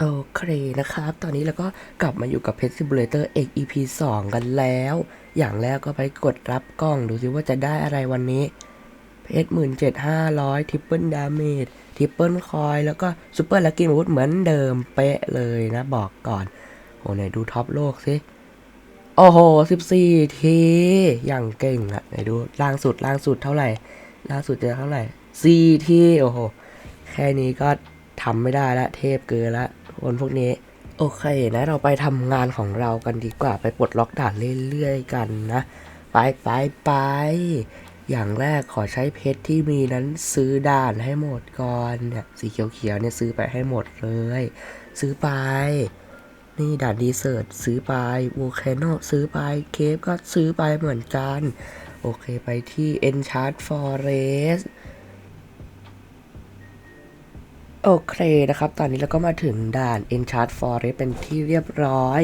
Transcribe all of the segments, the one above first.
โอเคนะครับ ตอนนี้เราก็กลับมาอยู่กับ Pet Simulator X EP 2 กันแล้ว อย่างแรกก็ไปกดรับกล้องดูซิว่าจะได้อะไรวันนี้เพชรหมื่นเจ็ดห้าร้อยทริปเปิลดาเมจทริปเปิลคอยแล้วก็ซูเปอร์ลักกี้มูดเหมือนเดิมเป๊ะเลยนะบอกก่อนโหไหนดูท็อปโลกสิ โอ้โหสิบสี่ทีอย่างเก่งอะไหนดูล่างสุดล่างสุดเท่าไหร่ ล่างสุดจะเท่าไหร่สี่ทีโอ้โห แค่นี้ก็ทำไม่ได้ละ เทพเกินละคนพวกนี้ โอเคนะเราไปทำงานของเรากันดีกว่าไปปลดล็อกด่านเรื่อยๆกันนะ ไปไปไปอย่างแรกขอใช้เพชรที่มีนั้นซื้อด่านให้หมดก่อนเนี่ยสีเขียวๆเนี่ยซื้อไปให้หมดเลย ซื้อไป นี่ด่านดีเซิร์ตซื้อไปโวลคโนซื้อไปเคฟก็ซื้อไปเหมือนกัน โอเคไปที่ Enchant Forest โอเคนะครับ ตอนนี้เราก็มาถึงด่าน Enchant Forest เป็นที่เรียบร้อย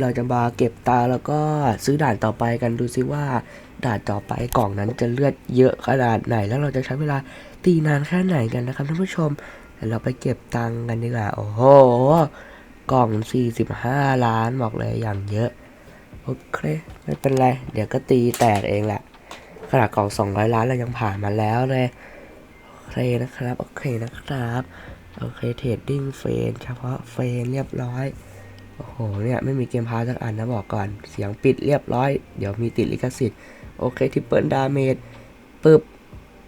เราจะมาเก็บตาแล้วก็ซื้อด่านต่อไปกันดูซิว่า ด่านต่อไปกล่องนั้นจะเลือดเยอะขนาดไหน แล้วเราจะใช้เวลาตีนานแค่ไหนกันนะครับท่านผู้ชมเดี๋ยวเราไปเก็บตังกันดีกว่า โอ้โห กล่อง 45 ล้านบอกเลยอย่างเยอะ โอเค ไม่เป็นไร เดี๋ยวก็ตีแตกเองแหละขนาดกล่อง 200 ล้านเรายังผ่านมาแล้วเลยโอเคนะครับ โอเคนะครับ โอเคเทรดดิ้งเฟนเฉพาะเฟนเรียบร้อย โอ้โห เนี่ย ไม่มีเกมพาสักอันนะบอกก่อน เสียงปิดเรียบร้อย เดี๋ยวมีติดลิขสิทธิ์ โอเคทิปเปิลดาเมจปึ๊บ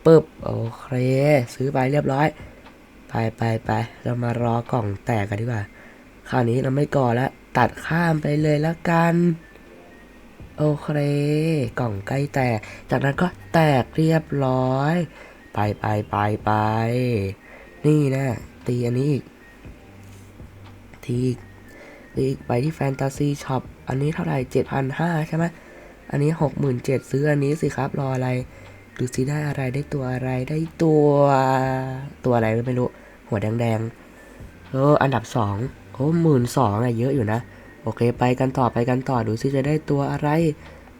ปึ๊บ โอเค ซื้อไปเรียบร้อย ไปไปไป เรามารอกล่องแตกกันดีกว่า คราวนี้เราไม่ก่อแล้วตัดข้ามไปเลยละกัน โอเค กล่องใกล้แตก จากนั้นก็แตกเรียบร้อย ไปไปไปไป นี่นะตีอันนี้อีก ทีอีกตีอีกไปที่แฟนตาซีช็อป อันนี้เท่าไหร่เจ็ดพันห้าใช่ไหมอันนี้หกหมื่นเจ็ดซื้ออันนี้สิครับ รออะไร ดูสิได้อะไรได้ตัวอะไรได้ตัว ตัวอะไรไม่รู้ หัวแดงๆเอออันดับสอง โอ้หมื่นสองอะเยอะอยู่นะ โอเค ไปกันต่อไปกันต่อดูสิจะได้ตัวอะไร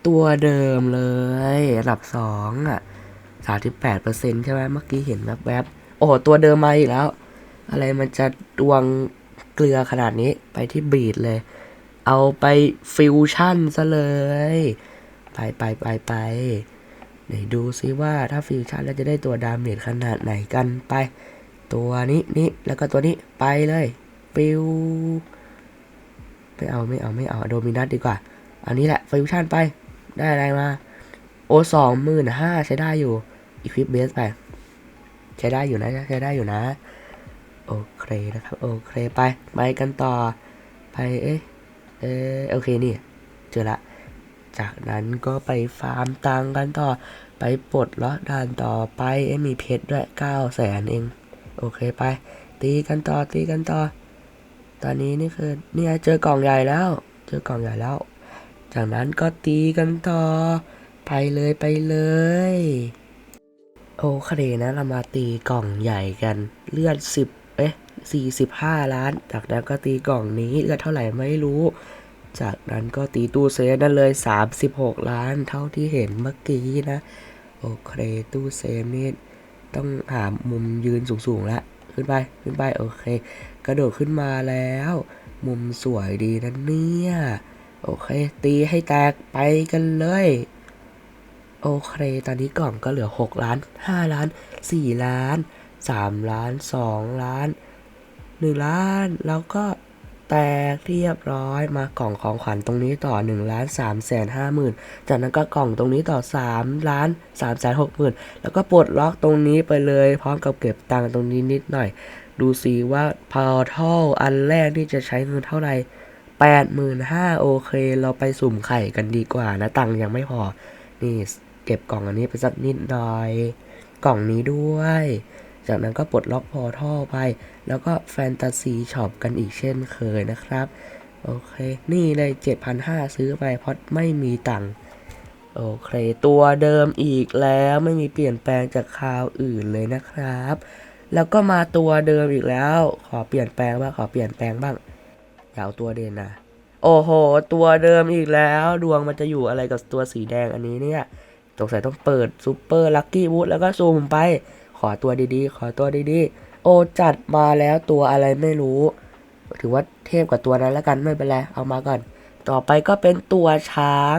ตัวเดิมเลยอันดับสองอะสามสิบแปดเปอร์เซ็นต์ใช่ไหมเมื่อกี้เห็นแวบๆ โอ้ตัวเดิมมาอีกแล้ว อะไรมันจะดวงเกลือขนาดนี้ไปที่บีดเลย เอาไปฟิวชั่นซะเลย ไปไปไปไปไหนดูซิว่าถ้าฟิวชั่นแล้วจะได้ตัวดาเมจขนาดไหนกันไป ตัวนี้นี่แล้วก็ตัวนี้ไปเลย ฟิวไม่เอาไม่เอาไม่เอาโดมินัสดีกว่า อันนี้แหละฟิวชั่นไปได้อะไรมา โอสองหมื่นห้าใช้ได้อยู่อีควิปเบสไป ใช้ได้อยู่นะใช้ได้อยู่นะ โอเคนะครับ โอเคไป ไปกันต่อ ไปเอ๊ะเออโอเคนี่ เจอละ จากนั้นก็ไปฟาร์มตังกันต่อ ไปปลดล็อกด่านต่อไปเอมีเพชรด้วยเก้าแสนเอง โอเคไป ตีกันต่อตีกันต่อ ตอนนี้นี่คือเนี่ยเจอกล่องใหญ่แล้ว เจอกล่องใหญ่แล้ว จากนั้นก็ตีกันต่อ ไปเลยไปเลย โอเคนะเรามาตีกล่องใหญ่กันเลือดสิบเอ๊ะสี่สิบห้าล้าน จากนั้นก็ตีกล่องนี้เลือดเท่าไหร่ไม่รู้ จากนั้นก็ตีตู้เซฟนั่นเลย36ล้านเท่าที่เห็นเมื่อกี้นะ โอเคตู้เซฟนี่ต้องหามุมยืนสูงๆแล้วขึ้นไป ขึ้นไป โอเค กระโดดขึ้นมาแล้ว มุมสวยดีนะเนี่ย โอเค ตีให้แตกไปกันเลย โอเค ตอนนี้กล่องก็เหลือ 6 ล้าน 5 ล้าน 4 ล้าน 3 ล้าน 2 ล้าน 1 ล้าน แล้วก็แตกเรียบร้อยมากล่องของขวัญตรงนี้ต่อ1ล้าน3แสน5หมื่นจากนั้นก็กล่องตรงนี้ต่อ3ล้าน3แสน6หมื่นแล้วก็ปลดล็อกตรงนี้ไปเลย พร้อมกับเก็บตังค์ตรงนี้นิดหน่อย ดูสิว่าพาทัลอันแรกที่จะใช้เงินเท่าไหร่แปดหมื่นห้าโอเค เราไปสุ่มไข่กันดีกว่านะ ตังค์ยังไม่พอ นี่เก็บกล่องอันนี้ไปสักนิดหน่อย กล่องนี้ด้วย จากนั้นก็ปลดล็อกพอท่อไป แล้วก็แฟนตาซีช็อปกันอีกเช่นเคยนะครับ โอเค นี่เลย 7,500 ซื้อไปเพราะไม่มีตังค์โอเค ตัวเดิมอีกแล้วไม่มีเปลี่ยนแปลงจากคราวอื่นเลยนะครับ แล้วก็มาตัวเดิมอีกแล้ว ขอเปลี่ยนแปลงบ้างขอเปลี่ยนแปลงบ้างอย่าเอาตัวเด่นนะโอ้โห ตัวเดิมอีกแล้ว ดวงมันจะอยู่อะไรกับตัวสีแดงอันนี้เนี่ยสงสัยต้องเปิดซูเปอร์ลัคกี้บูธแล้วก็ซูมไป ขอตัวดีๆ ขอตัวดีๆ โอจัดมาแล้วตัวอะไรไม่รู้ ถือว่าเทพกว่าตัวนั้นแล้วกันไม่เป็นไร เอามาก่อน ต่อไปก็เป็นตัวช้าง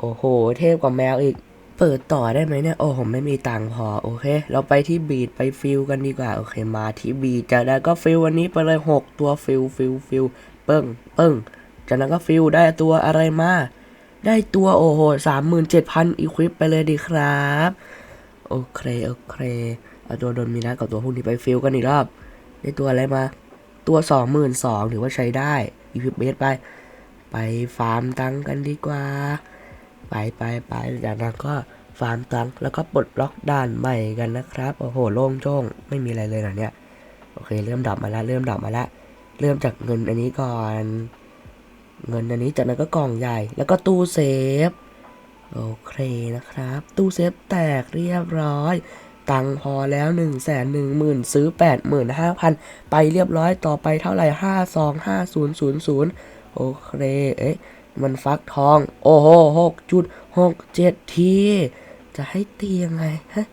โอ้โห เทพกว่าแมวอีก เปิดต่อได้ไหมเนี่ย โอ้ผมไม่มีตังค์พอ โอเค เราไปที่บีดไปฟิลกันดีกว่า โอเค มาที่บีดจากนั้นก็ฟิลวันนี้ไปเลยหกตัวฟิลฟิลฟิลเปิ้งเปิ้งจากนั้นก็ฟิลได้ตัวอะไรมา ได้ตัวโอ้โหสามหมื่นเจ็ดพันอีควิปไปเลยดีครับ โอเค โอเคเอาตัวโดนมีนะกับตัวพวกนี้ไปฟิลกันอีกรอบ ได้ตัวอะไรมา ตัวสองหมื่นสองถือว่าใช้ได้อีพิปเบสไป ไปฟาร์มตังค์กันดีกว่า ไปไปไปจากนั้นก็ฟาร์มตังค์แล้วก็ปลดล็อกด่านใหม่กันนะครับ โอ้โหโล่งโจ้งไม่มีอะไรเลยนะเนี่ย โอเค เริ่มดับมาแล้วเริ่มดับมาแล้วเริ่มจากเงินอันนี้ก่อน เงินอันนี้จากนั้นก็กล่องใหญ่ แล้วก็ตู้เซฟ โอเคนะครับ ตู้เซฟแตกเรียบร้อย ตังค์พอแล้ว1นึ่งแสนหนึ่งหมื่นซื้อ8 5 0 0 0 ไปเรียบร้อยต่อไปเท่าไหร่5 2 5 0 0 0โอเค เอ๊ะ มันฟักทอง โอ้โหหกจุดหกเจ็ดที จะให้ตียังไงฮะ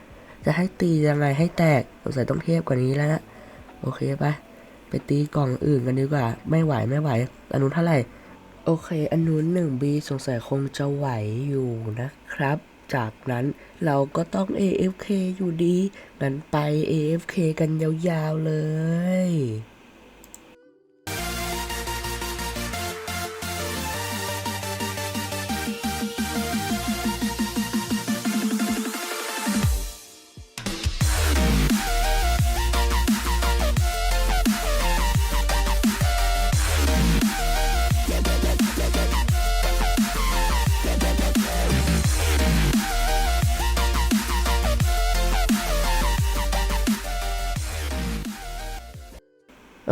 จะให้ตียังไงให้แตกสงสัยต้องเทียบกว่านี้แล้วนะโอเคไปไปตีกล่องอื่นกันดีกว่า ไม่ไหวไม่ไหวอันนู้นเท่าไหร่ โอเค อันนู้นหนึ่งบีสงสัยคงจะไหวอยู่นะครับ จากนั้นเราก็ต้อง AFK อยู่ดีงั้นไป AFK กันยาวๆเลย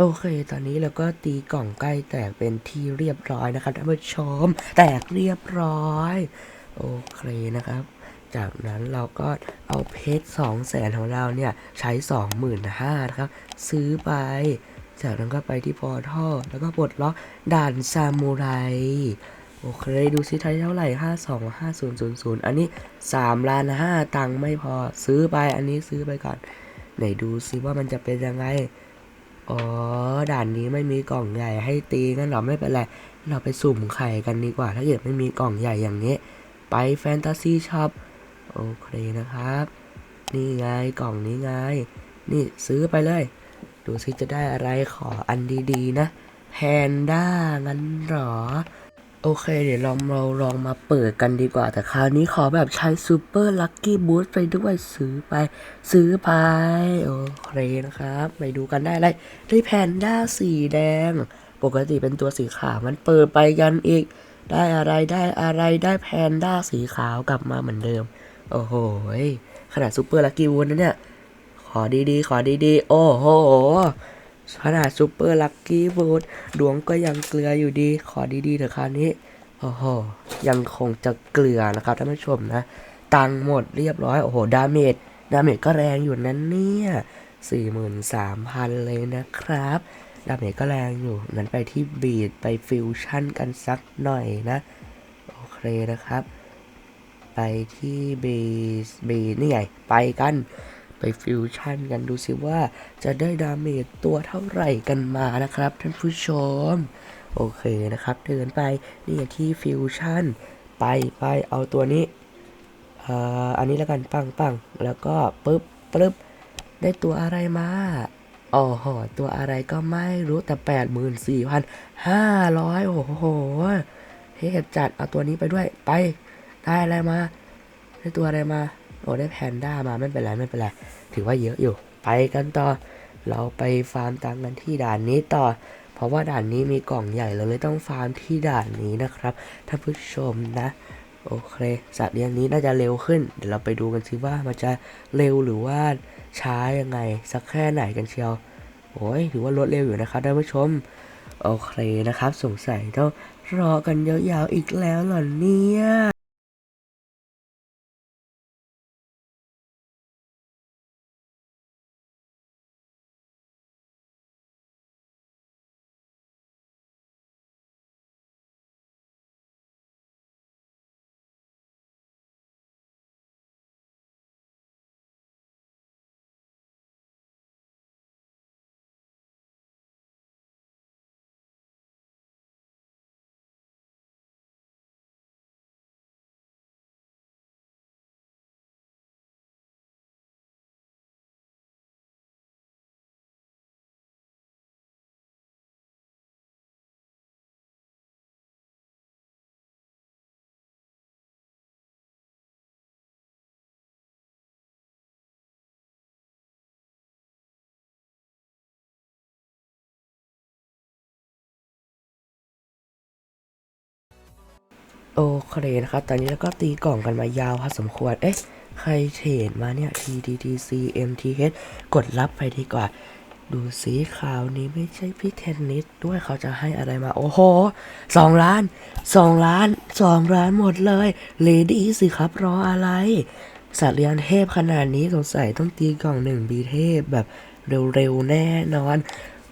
โอเค ตอนนี้เราก็ตีกล่องใกล้แตกเป็นที่เรียบร้อยนะครับท่านผู้ชม แตกเรียบร้อย โอเคนะครับ จากนั้นเราก็เอาเพชรสองแสนของเราเนี่ย ใช้สองหมื่นห้านะครับ ซื้อไป จากนั้นก็ไปที่พอทัลแล้วก็ปลดล็อกด่านซามูไร โอเค ดูซิไทยเท่าไหร่ห้าสองห้าศูนย์ศูนย์ศูนย์อันนี้สามล้านห้าตังค์ไม่พอซื้อไปอันนี้ซื้อไปก่อน ไหนดูซิว่ามันจะเป็นยังไง อ๋อ ด่านนี้ไม่มีกล่องใหญ่ให้ตีงั้นเราไม่เป็นไร เราไปสุ่มไข่กันดีกว่า ถ้าเกิดไม่มีกล่องใหญ่อย่างนี้ ไปแฟนตาซีช็อปโอเคนะครับ นี่ไงกล่องนี้ไง นี่ซื้อไปเลย ดูซิจะได้อะไรขออันดีๆนะแพนด้างั้นหรอ โอเค เดี๋ยวลองเราลองมาเปิดกันดีกว่า แต่คราวนี้ขอแบบใช้ซูเปอร์ลัคกี้บูสไปด้วยซื้อไป ซื้อไป โอเคนะครับ ไปดูกันได้เลยได้แพนด้าสีแดง ปกติเป็นตัวสีขาว มันเปิดไปกันอีก ได้อะไรได้อะไรได้แพนด้าสีขาวกลับมาเหมือนเดิม โอ้โหขนาดซูเปอร์ลัคกี้บูสนะเนี่ย ขอดีๆ ขอดีๆ โอ้โห ขนาดซูเปอร์ลัคกี้บูทดวงก็ยังเกลืออยู่ดี ขอดีๆเถอะคราวนี้ โอ้โห ยังคงจะเกลือนะครับท่านผู้ชมนะ ตังหมดเรียบร้อย โอ้โห ดาเมจ ดาเมจก็แรงอยู่นั้นเนี่ยสี่หมื่นสามพันเลยนะครับ ดาเมจก็แรงอยู่นั้นไปที่บีดไปฟิวชั่นกันสักหน่อยนะ โอเคนะครับ ไปที่บีสบีนี่ไง ไปกัน ไปฟิวชั่นกันดูสิว่าจะได้ดาเมจตัวเท่าไหร่กันมานะครับท่านผู้ชม โอเคนะครับ เดินไปนี่ที่ฟิวชั่น ไปไปเอาตัวนี้อันนี้แล้วกันปังปังแล้วก็ปึ๊บปึ๊บได้ตัวอะไรมาอ๋อหอตัวอะไรก็ไม่รู้แต่แปดหมื่นสี่พันห้าร้อยโอ้โหเทพจัดเอาตัวนี้ไปด้วยไป ได้อะไรมา ได้ตัวอะไรมา โอ้ได้แพนด้ามาไม่เป็นไรไม่เป็นไรถือว่าเยอะอยู่ ไปกันต่อ เราไปฟาร์มตังกันที่ด่านนี้ต่อ เพราะว่าด่านนี้มีกล่องใหญ่เราเลยต้องฟาร์มที่ด่านนี้นะครับท่านผู้ชมนะ โอเคสัตว์เลี้ยงนี้น่าจะเร็วขึ้น เดี๋ยวเราไปดูกันซิว่ามันจะเร็วหรือว่าช้ายังไง สักแค่ไหนกันเชียวโอ้ยถือว่ารวดเร็วอยู่นะครับท่านผู้ชมโอเคนะครับ สงสัยต้องรอกันยาวๆอีกแล้วเหรอเนี่ย โอเคนะครับ ตอนนี้เราก็ตีกล่องกันมายาวพอสมควร เอ๊ะ ใครเทรดมาเนี่ย TTTC MTH กดรับไปดีกว่า ดูสีขาวนี้ไม่ใช่พี่เทนนิสด้วยเขาจะให้อะไรมา โอ้โหสองล้านสองล้านสองล้านหมดเลย เลดี้สิครับรออะไร สัตว์เลี้ยงเทพขนาดนี้สงสัยต้องตีกล่องหนึ่งบีเทพแบบเร็วๆแน่นอน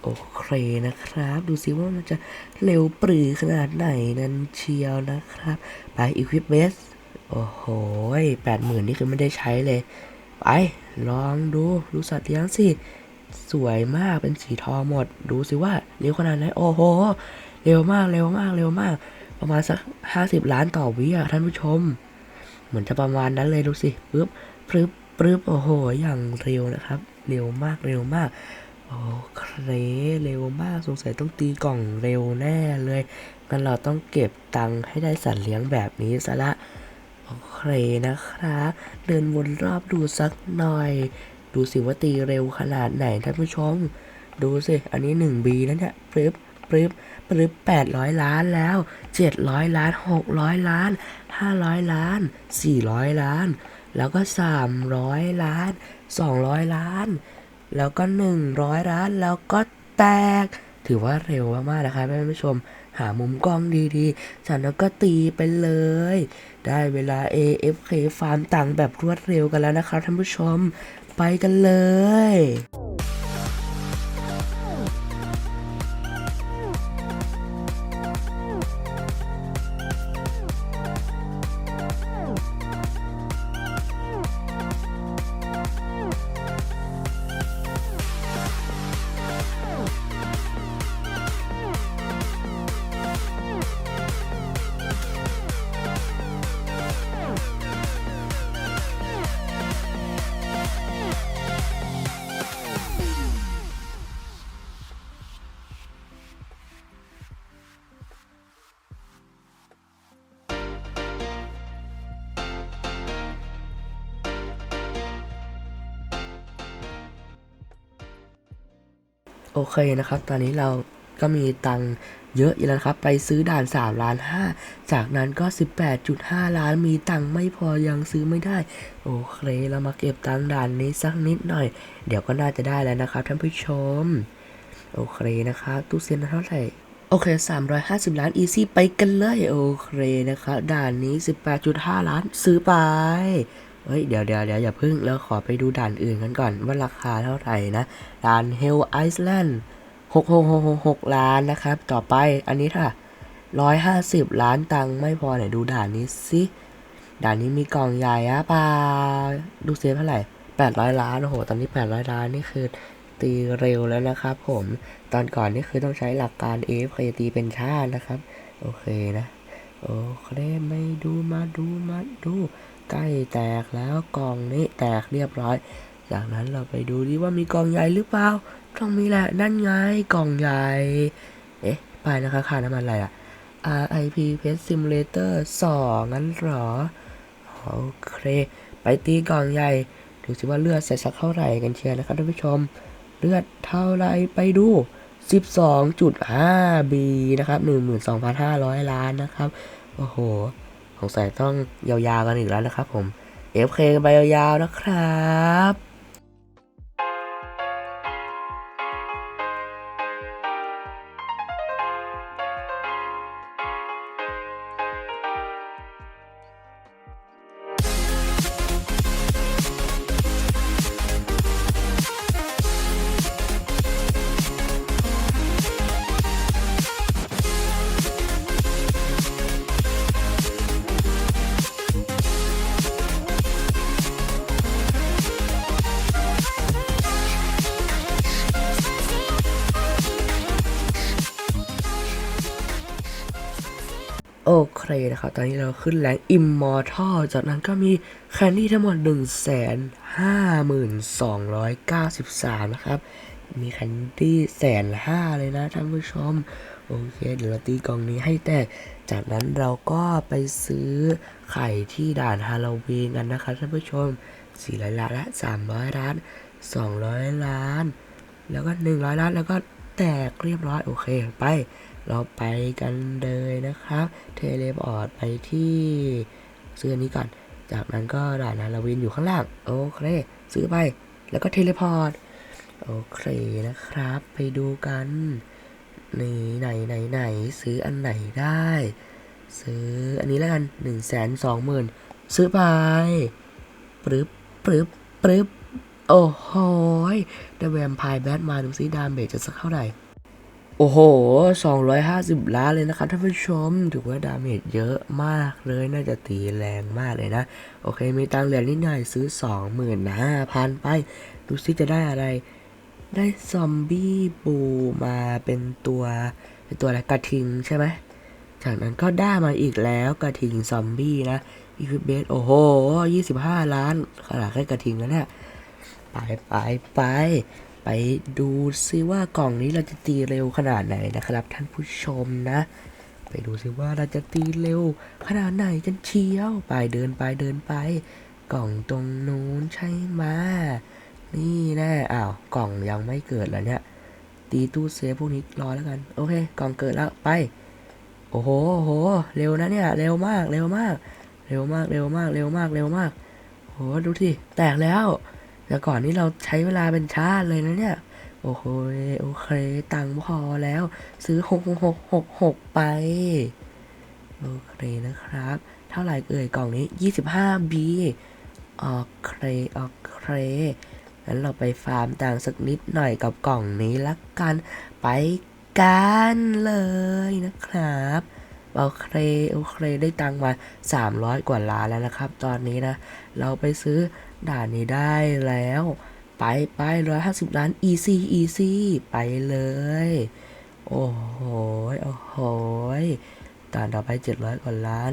โอเคนะครับ ดูซิว่ามันจะเร็วปรือขนาดไหนนั้นเชียวนะครับ ไป Equip Base โอ้โหแปดหมื่นนี่คือไม่ได้ใช้เลย ไป ลองดูดูสัตว์เลี้ยงสิ สวยมากเป็นสีทองหมด ดูสิว่าเร็วขนาดไหนโอ้โห เร็วมากเร็วมากเร็วมาก ประมาณสักห้าสิบล้านต่อวิอะท่านผู้ชม เหมือนจะประมาณนั้นเลยดูสิปึ๊บปึ๊บปึ๊บโอ้โห อย่างเร็วนะครับ เร็วมากเร็วมาก โอเคเร็วมากสงสัยต้องตีกล่องเร็วแน่เลยงั้นเราต้องเก็บตังค์ให้ได้สัตว์เลี้ยงแบบนี้ซะละโอเคนะครับเดินวนรอบดูสักหน่อย ดูสิว่าตีเร็วขนาดไหนท่านผู้ชม ดูสิ อันนี้ 1B แล้วเนี่ยปึ๊บปึ๊บปึ๊บ800ล้านแล้ว700ล้าน600ล้าน500ล้าน400ล้าน แล้วก็300ล้าน200ล้าน แล้วก็ 100 ล้าน แล้วก็แตก ถือว่าเร็วมากๆนะครับท่านผู้ชม หามุมกล้องดีๆจากนั้นก็ตีไปเลย ได้เวลา AFK ฟาร์มตังค์แบบรวดเร็วกันแล้วนะครับท่านผู้ชม ไปกันเลย เคนะครับ ตอนนี้เราก็มีตังเยอะอยู่แล้วครับ ไปซื้อด่าน 3 ล้าน 5 จากนั้นก็ 18.5 ล้านมีตังค์ไม่พอยังซื้อไม่ได้ โอเค เรามาเก็บตังด่านนี้สักนิดหน่อย เดี๋ยวก็น่าจะได้แล้วนะครับท่านผู้ชม โอเคนะครับตู้เซนเท่าไหร่ โอเค 350 ล้านอีซี่ไปกันเลย โอเคนะครับด่านนี้ 18.5 ล้านซื้อไป เฮ้ยเดี๋ยวเดี๋ยวเดี๋ยวอย่าพึ่งเราขอไปดูด่านอื่นกันก่อนว่าราคาเท่าไหร่นะ ด่าน Hell Island 6666ล้านนะครับ ต่อไปอันนี้ค่ะ150ล้านตังค์ไม่พอไหนดูด่านนี้สิด่านนี้มีกล่องใหญ่อะปลาดูเซฟเท่าไหร่800ล้านโอ้โหตอนนี้800ล้านนี่คือตีเร็วแล้วนะครับผมตอนก่อนนี่คือต้องใช้หลักการ AFK ตีเป็นชาตินะครับ โอเคนะ โอเคไม่ดูมาดูมาดู ใกล้แตกแล้วกองนี้แตกเรียบร้อย จากนั้นเราไปดูดิว่ามีกองใหญ่หรือเปล่าต้องมีแหละนั่นไงกองใหญ่ เอ๊ะไปนะคะค่าน้ำมันอะไรอะ RIP Pet Simulator 2งั้นเหรอ โอเค ไปตีกองใหญ่ ดูสิว่าเลือดเสร็จสักเท่าไหร่กันเชียร์นะครับท่านผู้ชม เลือดเท่าไรไปดู 12.5 B นะครับ 12,500 ล้านนะครับ โอ้โห สงสัยต้องยาวๆกันอีกแล้วนะครับผม FK กันไปยาวๆนะครับ โอเคนะครับ ตอนนี้เราขึ้นแรง Immortal จากนั้นก็มีแคนดี้ทั้งหมด 1 5 2 9 3 นะครับ มีแคนดี้แสนห้าเลยนะท่านผู้ชม โอเค เดี๋ยวเราตีกล่องนี้ให้แตก จากนั้นเราก็ไปซื้อไข่ที่ด่านฮาโลวีนกันนะครับท่านผู้ชม400ล้านละ300 ล้าน 200 ล้าน แล้วก็ 100 ล้าน แล้วก็แตกเรียบร้อย โอเค ไป เราไปกันเลยนะครับ เทเลพอร์ตไปที่ซื้ออันนี้ก่อน จากนั้นก็ด่านฮาโลวีนอยู่ข้างล่าง โอเค ซื้อไป แล้วก็เทเลพอร์ต โอเคนะครับ ไปดูกันนี่ไหนไหนไหนซื้ออันไหนได้ ซื้ออันนี้แล้วกันหนึ่งแสนสองหมื่นซื้อไปปรึบปรึบปรึบโอ้โหยได้แวมไพร์แบทมาดูซิดามเบจจะสักเท่าไหร่ โอ้โห 250 ล้านเลยนะครับท่านผู้ชม ถือว่าดาเมจเยอะมากเลย น่าจะตีแรงมากเลยนะ โอเค มีตังเหลือนิดหน่อยซื้อ 25,000 ไป ดูซิจะได้อะไร ได้ซอมบี้บูมาเป็นตัวเป็นตัวอะไรกระทิงใช่ไหม จากนั้นก็ได้มาอีกแล้วกระทิงซอมบี้นะอีคิเบสโอ้โห 25 ล้าน ขนาดแค่กระทิงแล้วเนี่ย ไปไปไป ไปดูซิว่ากล่องนี้เราจะตีเร็วขนาดไหนนะครับ ท่านผู้ชมนะ ไปดูซิว่าเราจะตีเร็ว ขนาดไหนกันเชียวไปเดินไปเดินไป กล่องตรงนู้นใช่ไหมนี่แน่อ้าวกล่องยังไม่เกิดแล้วเนี่ย ตีตู้เซฟพวกนี้รอแล้วกัน โอเค กล่องเกิดแล้วไป โอ้โหโอ้โหเร็วนะเนี่ย เร็วมาก เร็วมาก เร็วมาก เร็วมาก เร็วมาก เร็วมาก โห ดูที่แตกแล้ว แต่ก่อนนี้เราใช้เวลาเป็นชาติเลยนะเนี่ย โอ้โหโอเค ตังค์พอแล้ว ซื้อหกหกหกหกไป โอเคนะครับ เท่าไหร่เอ่ยกล่องนี้ 25B โอเคโอเคงั้นเราไปฟาร์มตังค์สักนิดหน่อยกับกล่องนี้ละกัน ไปกันเลยนะครับโอเคโอเคได้ตังค์มา 300 กว่าล้านแล้วนะครับ ตอนนี้นะ เราไปซื้อ ด่านนี้ได้แล้ว ไปไปร้อยห้าสิบล้าน easy easy ไปเลย โอ้โห โอ้โหด่านต่อไป700กว่าล้าน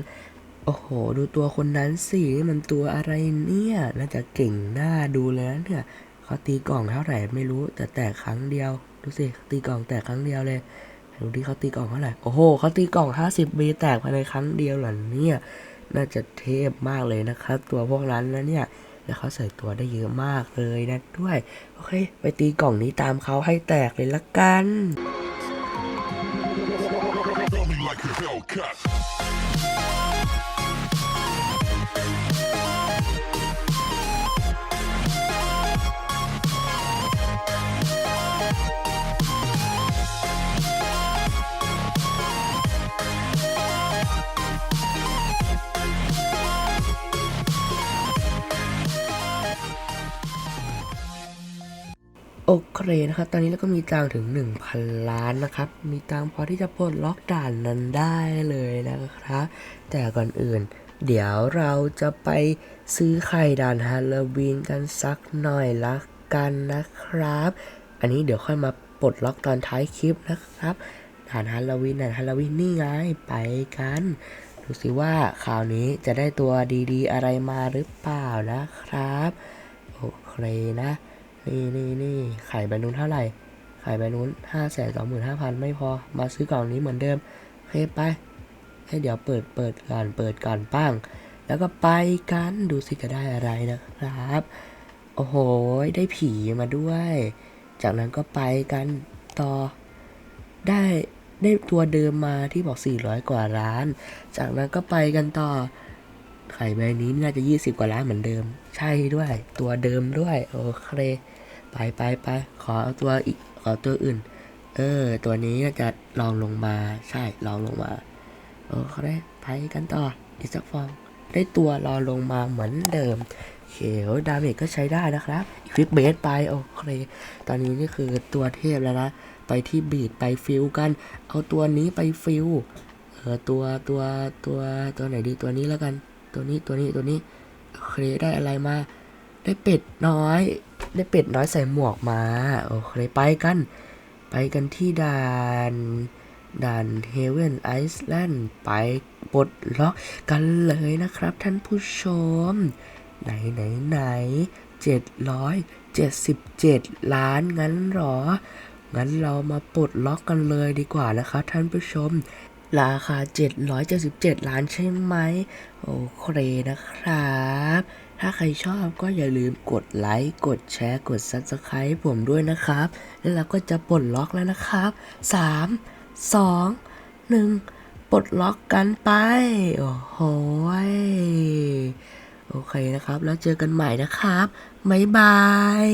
โอ้โห ดูตัวคนนั้นสิมันตัวอะไรเนี่ย น่าจะเก่งหน้าดูเลยนะเนี่ยเขาตีกล่องเท่าไหร่ไม่รู้ แต่แตกครั้งเดียว ดูสิ ตีกล่องแตกครั้งเดียวเลยดูที่เขาตีกล่องเท่าไหร่ โอ้โห เขาตีกล่อง 50 บีแตกภายในครั้งเดียวเหรอเนี่ย น่าจะเทพมากเลยนะครับ ตัวพวกนั้นนะเนี่ย แล้วเขาใส่ตัวได้เยอะมากเลยนะด้วย โอเค ไปตีกล่องนี้ตามเขาให้แตกเลยละกัน like a Hellcat. โอเคนะครับ ตอนนี้เราก็มีตังถึง 1,000 ล้านนะครับ มีตังพอที่จะปลดล็อกด่านนั้นได้เลยนะครับ แต่ก่อนอื่น เดี๋ยวเราจะไปซื้อไข่ด่านฮาโลวีนกันสักหน่อยละกันนะครับ อันนี้เดี๋ยวค่อยมาปลดล็อกตอนท้ายคลิปนะครับ ด่านฮาโลวีนด่านฮาโลวีนนี่ไงไปกัน ดูสิว่าคราวนี้จะได้ตัวดีๆ อะไรมาหรือเปล่านะครับ โอเคนะ นี่นี่นี่ไข่ใบนู้นเท่าไหร่ไข่ใบนู้นห้าแสนสองหมื่นห้าพันไม่พอ มาซื้อกล่องนี้เหมือนเดิมโอเคไปให้เดี๋ยวเปิดเปิดก่อนเปิดก่อนป้าง แล้วก็ไปกันดูสิจะได้อะไรนะครับ โอ้โห ได้ผีมาด้วย จากนั้นก็ไปกันต่อ ได้ได้ตัวเดิมมาที่บอก 400 กว่าล้าน จากนั้นก็ไปกันต่อ ไข่ใบนี้น่าจะ 20 กว่าล้านเหมือนเดิม ใช่ด้วย ตัวเดิมด้วย โอเค ไปไปไปขอตัวอีกขอตัวอื่น เออ ตัวนี้น่าจะลองลงมาใช่ลองลงมาโอเคไปกันต่ออีกสักฟอง ได้ตัวรอลงมาเหมือนเดิมเขียวดาเมจก็ใช้ได้นะครับควิกเบสไปโอเคตอนนี้นี่คือตัวเทพแล้วนะไปที่บีดไปฟิลกัน เอาตัวนี้ไปฟิลเออตัวตัวตัวตัวไหนดีตัวนี้แล้วกัน ตัวนี้ตัวนี้ตัวนี้โอเคได้อะไรมา ได้เป็ดน้อย ได้เป็ดน้อยใส่หมวกมา โอเคไปกัน ไปกันที่ด่านด่านเฮเวนไอซ์แลนด์ไปปลดล็อกกันเลยนะครับท่านผู้ชม ไหนไหนไหนเจ็ดร้อยเจ็ดสิบเจ็ดล้านงั้นหรอ งั้นเรามาปลดล็อกกันเลยดีกว่านะครับท่านผู้ชม ราคา 777 ล้านใช่ไหม โอเคนะครับ ถ้าใครชอบก็อย่าลืมกดไลค์ กดแชร์ กด Subscribe ผมด้วยนะครับ แล้วเราก็จะปลดล็อกแล้วนะครับ 3 2หนึ่งปลดล็อกกันไป โอ้โหยโอเคนะครับ แล้วเจอกันใหม่นะครับ บ๊ายบาย